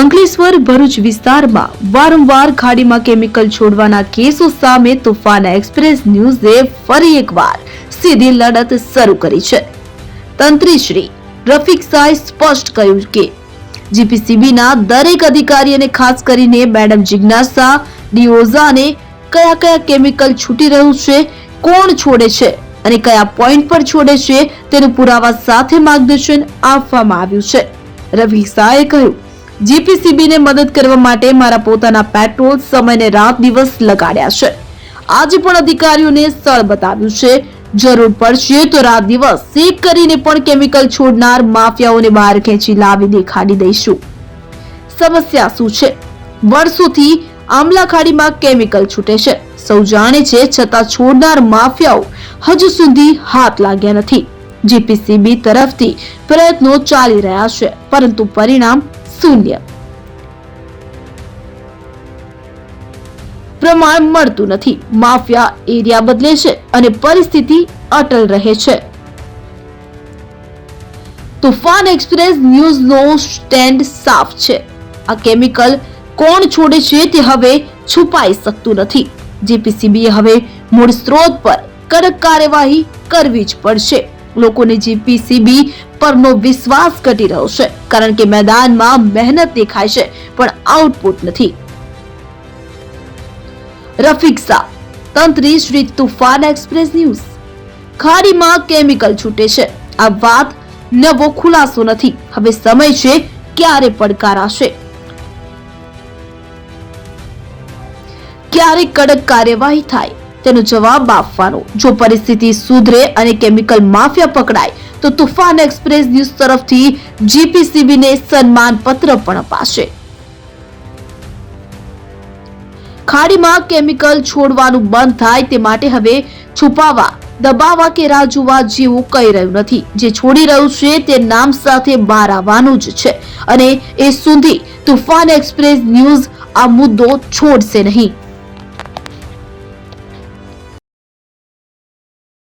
અંકલેશ્વર ભરૂચ વિસ્તારમાં વારંવાર ખાડીમાં કેમિકલ છોડવાના કેસો સામે તોફાન એક્સપ્રેસ ન્યૂઝે ફરી એકવાર સીધી લડત શરૂ કરી છે. તંત્રી શ્રી રફીક શાહે સ્પષ્ટ કહ્યું કે, જીપીસીબીના દરેક અધિકારી અને ખાસ કરીને મેડમ જિજ્ઞાસા ડિઓઝાને કયા કયા કેમિકલ છૂટી રહ્યું છે, કોણ છોડે છે અને કયા પોઈન્ટ પર છોડે છે તેનું પુરાવા સાથે માર્ગદર્શન આપવામાં આવ્યું છે. રવિ શાહે કહ્યું જીપીસીબીને મદદ કરવા માટે મારા પોતાના પેટ્રોલ સમયને રાત દિવસ લગાડ્યા છે. આજે પણ અધિકારીઓને સ્થળ બતાવ્યું છે. જરૂર પડશે તો રાત દિવસ સેક કરીને પણ કેમિકલ છોડનાર માફિયાઓને બહાર ખેંચી લાવી દેખાડી દઈશું. સમસ્યા શું છે? વર્ષોથી આમલા ખાડીમાં કેમિકલ છૂટે છે. સૌ જાણે છે છતાં છોડનાર માફિયાઓ હજુ સુધી હાથ લાગ્યા નથી. જીપીસીબી તરફથી પ્રયત્નો ચાલી રહ્યા છે, પરંતુ પરિણામ શૂન્ય. પ્રમાણ મળતું નથી. માફિયા એરિયા બદલે છે અને પરિસ્થિતિ અટલ રહે છે. તોફાન એક્સપ્રેસ ન્યૂઝનો સ્ટેન્ડ સાફ છે. આ કેમિકલ કોણ છોડે છે તે હવે છુપાઈ શકતું નથી. જીપીસીબીએ હવે મૂળ સ્ત્રોત પર કડક કાર્યવાહી કરવી જ પડશે. લોકોને જીપીસીબી પરનો વિશ્વાસ ઘટી રહ્યો છે. કારણ કે મેદાનમાં મહેનત દેખાય છે, પણ આઉટપુટ નથી. રફીક શાહ, તંત્રી શ્રી તુફાન એક્સપ્રેસ ન્યૂઝ. ખાડીમાં કેમિકલ છૂટે છે. આ વાત નવો ખુલાસો નથી. હવે સમય છે ક્યારે પડકારાશે? ક્યારે કડક કાર્યવાહી થાય? તેનો જવાબ આપવાનો. જો પરિસ્થિતિ સુધરે અને કેમિકલ માફિયા પકડાય, તો તુફાન એક્સપ્રેસ ન્યૂઝ તરફથી જીપીસીબીને સન્માનપત્ર સન્માન પત્ર પણ અપાશે. ખાડીમાં કેમિકલ છોડવાનું બંધ થાય તે માટે હવે છુપાવા, દબાવવા કે રાહ જોવા જેવું કહી રહ્યું નથી. જે છોડી રહ્યું છે તે નામ સાથે બહાર આવવાનું જ છે. અને એ સુધી તુફાન એક્સપ્રેસ ન્યૂઝ આ મુદ્દો છોડશે નહીં.